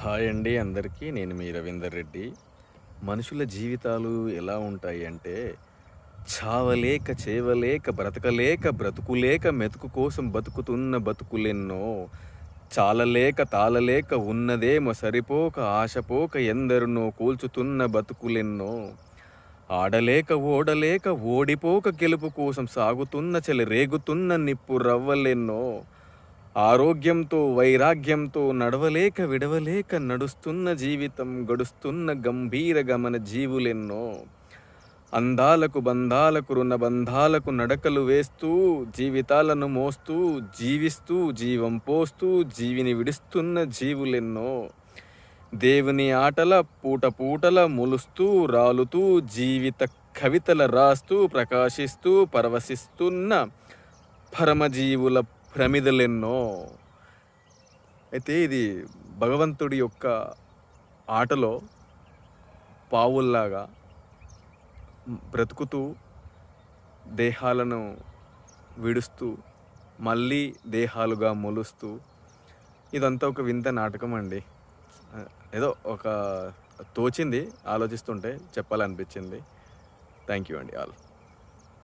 Hi అండి అందరికీ నేను మీ రవీందర్ రెడ్డి. మనుషుల జీవితాలు ఎలా ఉంటాయి అంటే చావలేక చేవలేక బ్రతకలేక బ్రతుకులేక మెతుకు కోసం బతుకుతున్న బతుకులెన్నో చాలలేక తాళలేక ఉన్నదేమో సరిపోక ఆశపోక ఎందరినో కూల్చుతున్న బతుకులెన్నో ఆడలేక ఓడలేక ఓడిపోక గెలుపు కోసం సాగుతున్న చెలి రేగుతున్న నిప్పు రవ్వలెన్నో ఆరోగ్యంతో వైరాగ్యంతో నడవలేక విడవలేక నడుస్తున్న జీవితం గడుస్తున్న గంభీర గమన జీవులెన్నో. అందాలకు బంధాలకు రుణ బంధాలకు నడకలు వేస్తూ జీవితాలను మోస్తూ జీవిస్తూ జీవం పోస్తూ జీవిని విడుస్తున్న జీవులెన్నో. దేవుని ఆటల పూట పూటల ములుస్తూ రాలుతూ జీవిత కవితల రాస్తూ ప్రకాశిస్తూ పరవశిస్తున్న పరమజీవుల ప్రమిదలెన్నో. అయితే ఇది భగవంతుడి యొక్క ఆటలో పావుల్లాగా బ్రతుకుతూ దేహాలను విడుస్తూ మళ్ళీ దేహాలుగా మొలుస్తూ ఇదంతా ఒక వింత నాటకం అండి. ఏదో ఒక తోచింది ఆలోచిస్తుంటే చెప్పాలనిపించింది. థ్యాంక్ యూ అండి ఆల్.